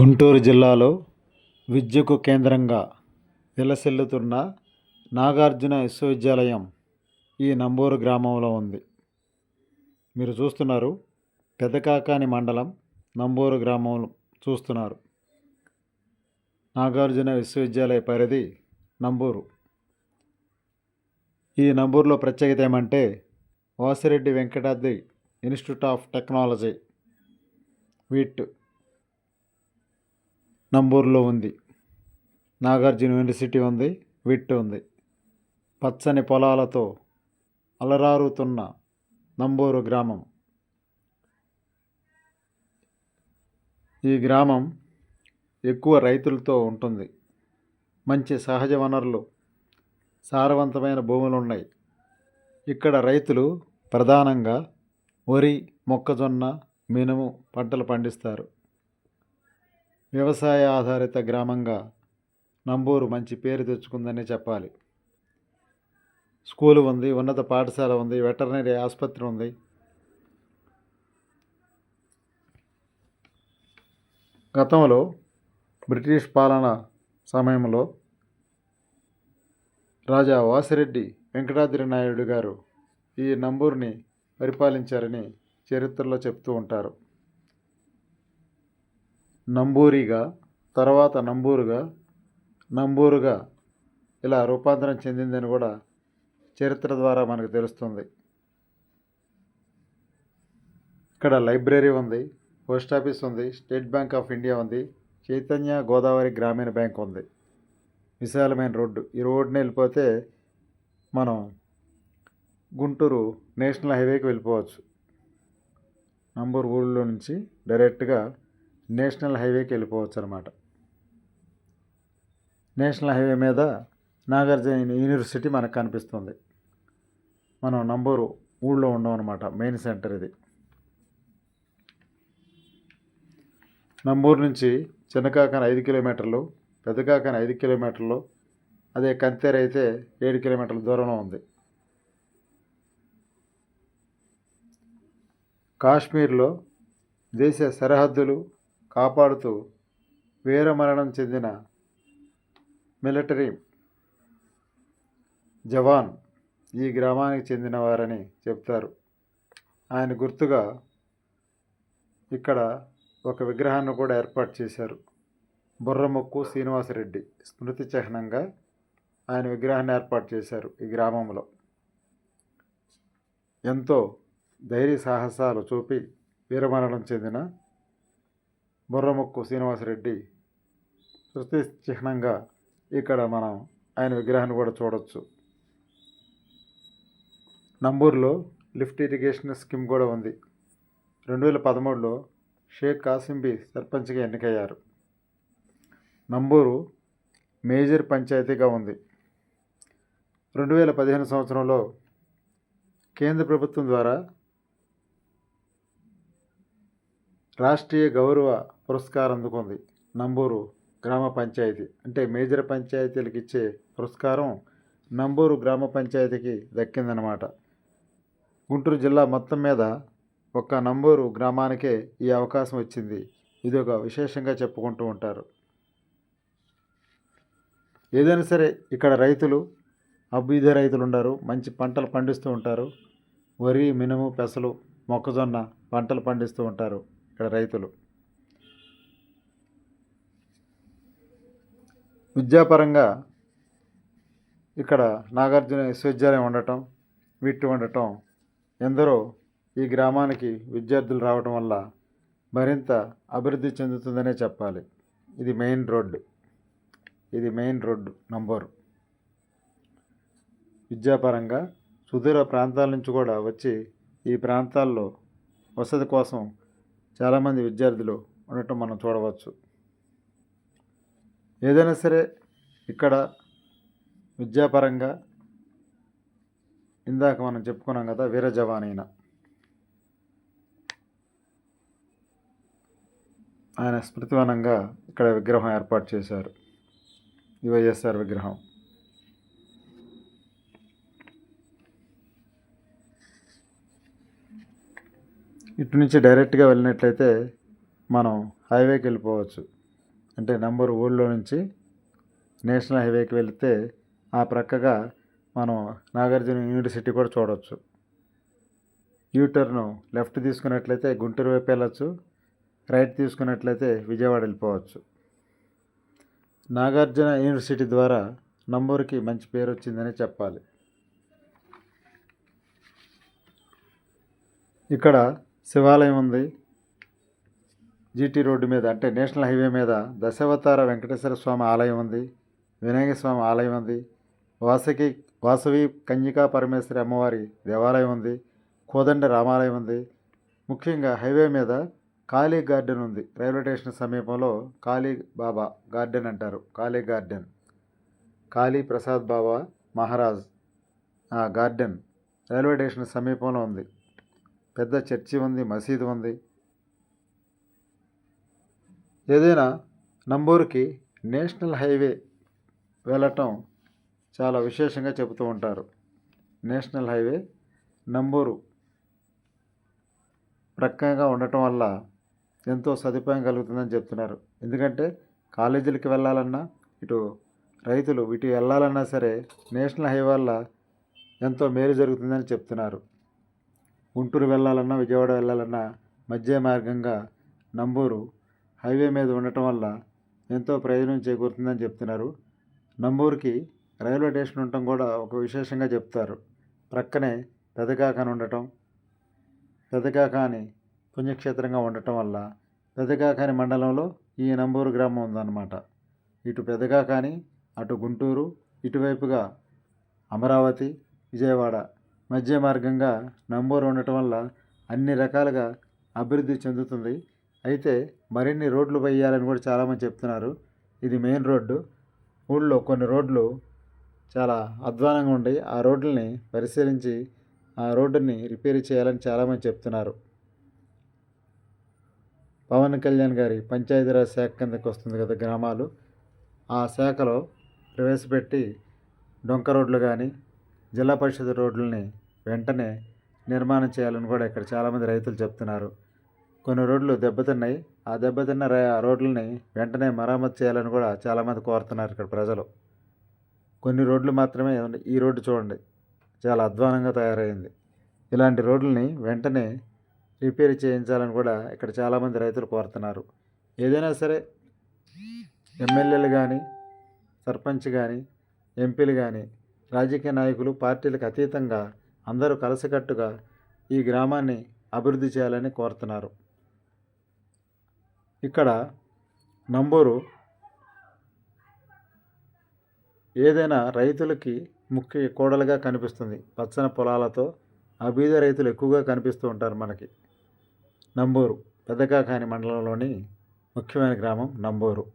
గుంటూరు జిల్లాలో విద్యకు కేంద్రంగా విలసిల్లుతున్న నాగార్జున విశ్వవిద్యాలయం ఈ నంబూరు గ్రామంలో ఉంది. మీరు చూస్తున్నారు పెదకాకాని మండలం నంబూరు గ్రామం చూస్తున్నారు. నాగార్జున విశ్వవిద్యాలయ పరిధి నంబూరు. ఈ నంబూరులో ప్రత్యేకత ఏమంటే Vasireddy Venkatadri institute of technology wheat నంబూరులో ఉంది. నాగార్జున యూనివర్సిటీ ఉంది విట్ ఉంది. పచ్చని పొలాలతో అలరారుతున్న నంబూరు గ్రామం. ఈ గ్రామం ఎక్కువ రైతులతో ఉంటుంది. మంచి సహజ వనరులు సారవంతమైన భూములు ఉన్నాయి ఇక్కడ రైతులు ప్రధానంగా వరి మొక్కజొన్న మినుము పంటలు పండిస్తారు. వ్యవసాయ ఆధారిత గ్రామంగా నంబూరు మంచి పేరు తెచ్చుకుందనే చెప్పాలి. స్కూలు ఉంది ఉన్నత పాఠశాల ఉంది వెటర్నరీ ఆసుపత్రి ఉంది. గతంలో బ్రిటిష్ పాలన సమయంలో రాజా వాసిరెడ్డి వెంకటాద్రి నాయుడు గారు ఈ నంబూరిని పరిపాలించారని చరిత్రలో చెప్తూ ఉంటారు. నంబూరిగా తర్వాత నంబూరుగా నంబూరుగా ఇలా రూపాంతరం చెందిందని కూడా చరిత్ర ద్వారా మనకు తెలుస్తుంది. ఇక్కడ లైబ్రరీ ఉంది పోస్ట్ ఆఫీస్ ఉంది స్టేట్ బ్యాంక్ ఆఫ్ ఇండియా ఉంది చైతన్య గోదావరి గ్రామీణ బ్యాంక్ ఉంది. విశాలమైన రోడ్డు. ఈ రోడ్డుని వెళ్ళిపోతే మనం గుంటూరు నేషనల్ హైవేకి వెళ్ళిపోవచ్చు. నంబూరు ఊళ్ళో నుంచి డైరెక్ట్గా నేషనల్ హైవేకి వెళ్ళిపోవచ్చు అనమాట నేషనల్ హైవే మీద నాగార్జున యూనివర్సిటీ మనకు కనిపిస్తుంది. మనం నంబూరు ఊళ్ళో ఉన్నాం అనమాట మెయిన్ సెంటర్ ఇది. నంబూరు నుంచి చిన్నకాకన ఐదు కిలోమీటర్లు పెద్దకాకన ఐదు కిలోమీటర్లు అదే కంతేరు అయితే ఏడు కిలోమీటర్ల దూరంలో ఉంది. కాశ్మీర్లో దేశ సరిహద్దులు కాపాడుతూ వీరమరణం చెందిన మిలిటరీ జవాన్ ఈ గ్రామానికి చెందినవారని చెప్తారు. ఆయన గుర్తుగా ఇక్కడ ఒక విగ్రహాన్ని కూడా ఏర్పాటు చేశారు. బుర్రముక్కు శ్రీనివాసరెడ్డి స్మృతి చిహ్నంగా ఆయన విగ్రహాన్ని ఏర్పాటు చేశారు ఈ గ్రామంలో. ఎంతో ధైర్య సాహసాలు చూపి వీరమరణం చెందిన బుర్రముక్కు శ్రీనివాసరెడ్డి స్మృతి చిహ్నంగా ఇక్కడ మనం ఆయన విగ్రహాన్ని కూడా చూడవచ్చు నంబూరులో లిఫ్ట్ ఇరిగేషన్ స్కీమ్ కూడా ఉంది. రెండు వేల పదమూడులో షేక్ కాసింబి సర్పంచ్గా ఎన్నికయ్యారు. నంబూరు మేజర్ పంచాయతీగా ఉంది. రెండు వేల పదిహేను సంవత్సరంలో కేంద్ర ప్రభుత్వం ద్వారా రాష్ట్రీయ గౌరవ పురస్కారం అందుకుంది. నంబూరు గ్రామ పంచాయతీ. అంటే మేజర్ పంచాయతీలకు ఇచ్చే పురస్కారం నంబూరు గ్రామ పంచాయతీకి దక్కిందనమాట. గుంటూరు జిల్లా మొత్తం మీద ఒక్క నంబూరు గ్రామానికే ఈ అవకాశం వచ్చింది. ఇది ఒక విశేషంగా చెప్పుకుంటూ ఉంటారు. ఏదైనా సరే ఇక్కడ రైతులు అభ్యుదయ రైతులు ఉండరు. మంచి పంటలు పండిస్తూ ఉంటారు. వరి మినుము పెసలు మొక్కజొన్న పంటలు పండిస్తూ ఉంటారు. ఇక్కడ రైతులు. విద్యాపరంగా ఇక్కడ నాగార్జున విశ్వవిద్యాలయం ఉండటం విట్టు ఉండటం ఎందరో ఈ గ్రామానికి విద్యార్థులు రావడం వల్ల మరింత అభివృద్ధి చెందుతుందనే చెప్పాలి. ఇది మెయిన్ రోడ్డు. ఇది మెయిన్ రోడ్డు నంబరు. విద్యాపరంగా సుదూర ప్రాంతాల నుంచి కూడా వచ్చి ఈ ప్రాంతాల్లో వసతి కోసం చాలామంది విద్యార్థులు ఉండటం మనం చూడవచ్చు. ఏదైనా సరే ఇక్కడ విద్యాపరంగా ఇందాక మనం చెప్పుకున్నాం కదా వీర జవాన్ అయిన ఆయన స్మృతివనంగా ఇక్కడ విగ్రహం ఏర్పాటు చేశారు. ఈ వైఎస్ఆర్ విగ్రహం. ఇటు నుంచి డైరెక్ట్గా వెళ్ళినట్లయితే మనం హైవేకి వెళ్ళిపోవచ్చు. అంటే నంబర్ ఊళ్ళో నుంచి నేషనల్ హైవేకి వెళితే ఆ ప్రక్కగా మనం నాగార్జున యూనివర్సిటీ కూడా చూడవచ్చు యూటర్ను లెఫ్ట్ తీసుకున్నట్లయితే గుంటూరు వైపు వెళ్ళచ్చు. రైట్ తీసుకున్నట్లయితే విజయవాడ వెళ్ళిపోవచ్చు. నాగార్జున యూనివర్సిటీ ద్వారా నంబూరుకి మంచి పేరు వచ్చిందని చెప్పాలి. ఇక్కడ శివాలయం ఉంది. జీటీ రోడ్డు మీద అంటే నేషనల్ హైవే మీద దశావతార వెంకటేశ్వర స్వామి ఆలయం ఉంది. వినాయక స్వామి ఆలయం ఉంది. వాసకి వాసవి కన్యకా పరమేశ్వరి అమ్మవారి దేవాలయం ఉంది. కోదండ రామాలయం ఉంది. ముఖ్యంగా హైవే మీద కాళీ గార్డెన్ ఉంది. రైల్వే స్టేషన్ సమీపంలో కాళీ బాబా గార్డెన్ అంటారు. Kali garden. Kali Prasad Baba Maharaj garden railway station సమీపంలో ఉంది. పెద్ద చర్చి ఉంది మసీదు ఉంది. ఏదైనా నంబూరుకి నేషనల్ హైవే వెళ్ళటం చాలా విశేషంగా చెబుతూ ఉంటారు. National highway Namburu. ప్రక్కగా ఉండటం వల్ల ఎంతో సదుపాయం కలుగుతుందని చెప్తున్నారు. ఎందుకంటే కాలేజీలకి వెళ్ళాలన్నా ఇటు రైతులు ఇటు వెళ్ళాలన్నా సరే నేషనల్ హైవే వల్ల ఎంతో మేలు జరుగుతుందని చెప్తున్నారు. గుంటూరు వెళ్ళాలన్నా విజయవాడ వెళ్ళాలన్నా మధ్య మార్గంగా నంబూరు హైవే మీద ఉండటం వల్ల ఎంతో ప్రయోజనం చేకూరుతుందని చెప్తున్నారు. నంబూరుకి రైల్వే స్టేషన్ ఉండటం కూడా ఒక విశేషంగా చెప్తారు. ప్రక్కనే పెదకాకని ఉండటం పెదకాకాని పుణ్యక్షేత్రంగా ఉండటం వల్ల పెదకాకాని మండలంలో ఈ నంబూరు గ్రామం ఉందన్నమాట. ఇటు పెదకాకాని అటు గుంటూరు ఇటువైపుగా అమరావతి విజయవాడ మధ్య మార్గంగా నంబూరు ఉండటం వల్ల అన్ని రకాలుగా అభివృద్ధి చెందుతుంది. అయితే మరిన్ని రోడ్లు వేయాలని కూడా చాలామంది చెప్తున్నారు. ఇది మెయిన్ రోడ్డు. ఊళ్ళో కొన్ని రోడ్లు చాలా అధ్వానంగా ఉండి ఆ రోడ్లని పరిశీలించి ఆ రోడ్డుని రిపేర్ చేయాలని చాలామంది చెప్తున్నారు. పవన్ కళ్యాణ్ గారి పంచాయతీరాజ్ శాఖ కిందకి వస్తుంది కదా గ్రామాలు. ఆ శాఖలో ప్రవేశపెట్టి డొంక రోడ్లు కానీ జిల్లా పరిషత్ రోడ్లని వెంటనే నిర్మాణం చేయాలని కూడా ఇక్కడ చాలామంది రైతులు చెప్తున్నారు. కొన్ని రోడ్లు దెబ్బతిన్నాయి. ఆ దెబ్బతిన్న రోడ్లని వెంటనే మరమ్మతు చేయాలని కూడా చాలామంది కోరుతున్నారు ఇక్కడ ప్రజలు. కొన్ని రోడ్లు మాత్రమే ఈ రోడ్డు చూడండి. చాలా అధ్వానంగా తయారైంది. ఇలాంటి రోడ్లని వెంటనే రిపేర్ చేయించాలని కూడా ఇక్కడ చాలామంది రైతులు కోరుతున్నారు. ఏదైనా సరే ఎమ్మెల్యేలు కానీ సర్పంచ్ కానీ ఎంపీలు కానీ రాజకీయ నాయకులు పార్టీలకు అతీతంగా అందరూ కలిసికట్టుగా ఈ గ్రామాన్ని అభివృద్ధి చేయాలని కోరుతున్నారు. ఇక్కడ నంబూరు ఏదైనా రైతులకి ముఖ్య కోడలుగా కనిపిస్తుంది. పచ్చని పొలాలతో ఆ బీద రైతులు ఎక్కువగా కనిపిస్తూ ఉంటారు మనకి. నంబూరు పెద్దకాకాని మండలంలోని ముఖ్యమైన గ్రామం నంబూరు.